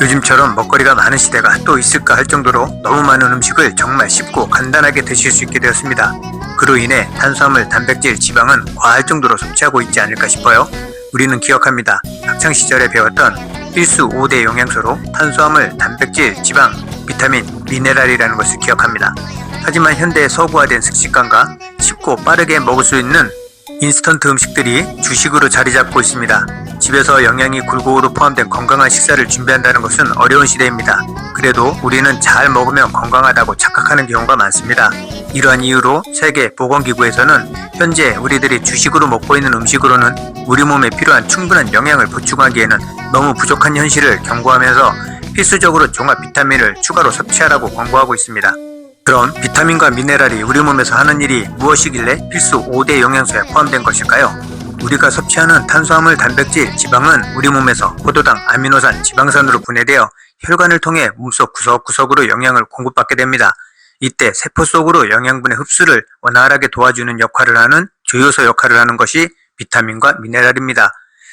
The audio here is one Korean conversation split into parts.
요즘처럼 먹거리가 많은 시대가 또 있을까 할 정도로 너무 많은 음식을 정말 쉽고 간단하게 드실 수 있게 되었습니다. 그로 인해 탄수화물, 단백질, 지방은 과할 정도로 섭취하고 있지 않을까 싶어요. 우리는 기억합니다. 학창 시절에 배웠던 필수 5대 영양소로 탄수화물, 단백질, 지방, 비타민, 미네랄이라는 것을 기억합니다. 하지만 현대 서구화된 식습관과 쉽고 빠르게 먹을 수 있는 인스턴트 음식들이 주식으로 자리 잡고 있습니다. 집에서 영양이 골고루 포함된 건강한 식사를 준비한다는 것은 어려운 시대입니다. 그래도 우리는 잘 먹으면 건강하다고 착각하는 경우가 많습니다. 이러한 이유로 세계 보건기구에서는 현재 우리들이 주식으로 먹고 있는 음식으로는 우리 몸에 필요한 충분한 영양을 보충하기에는 너무 부족한 현실을 경고하면서 필수적으로 종합 비타민을 추가로 섭취하라고 권고하고 있습니다. 그럼 비타민과 미네랄이 우리 몸에서 하는 일이 무엇이길래 필수 5대 영양소에 포함된 것일까요? 우리가 섭취하는 탄수화물, 단백질, 지방은 우리 몸에서 포도당, 아미노산, 지방산으로 분해되어 혈관을 통해 몸속 구석구석으로 영양을 공급받게 됩니다. 이때 세포 속으로 영양분의 흡수를 원활하게 도와주는 역할을 하는 조효소 역할을 하는 것이 비타민과 미네랄입니다.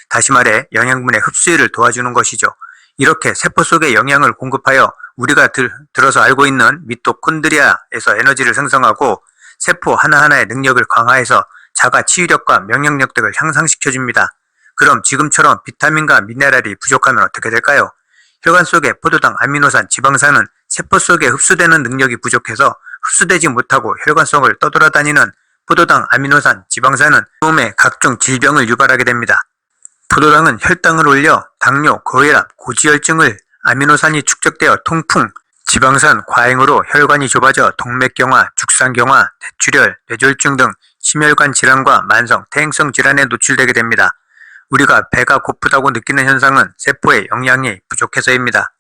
다시 말해 영양분의 흡수를 도와주는 것이죠. 이렇게 세포 속에 영양을 공급하여 우리가 들, 들어서 알고 있는 미토콘드리아에서 에너지를 생성하고 세포 하나하나의 능력을 강화해서 자가 치유력과 면역력 등을 향상시켜 줍니다. 그럼 지금처럼 비타민과 미네랄이 부족하면 어떻게 될까요? 혈관 속의 포도당, 아미노산, 지방산은 세포 속에 흡수되는 능력이 부족해서 흡수되지 못하고 혈관 속을 떠돌아다니는 포도당, 아미노산, 지방산은 몸에 각종 질병을 유발하게 됩니다. 포도당은 혈당을 올려 당뇨, 고혈압, 고지혈증을 아미노산이 축적되어 통풍, 지방산 과잉으로 혈관이 좁아져 동맥경화, 죽상경화, 뇌출혈, 뇌졸중 등 심혈관 질환과 만성 퇴행성 질환에 노출되게 됩니다. 우리가 배가 고프다고 느끼는 현상은 세포의 영양이 부족해서입니다.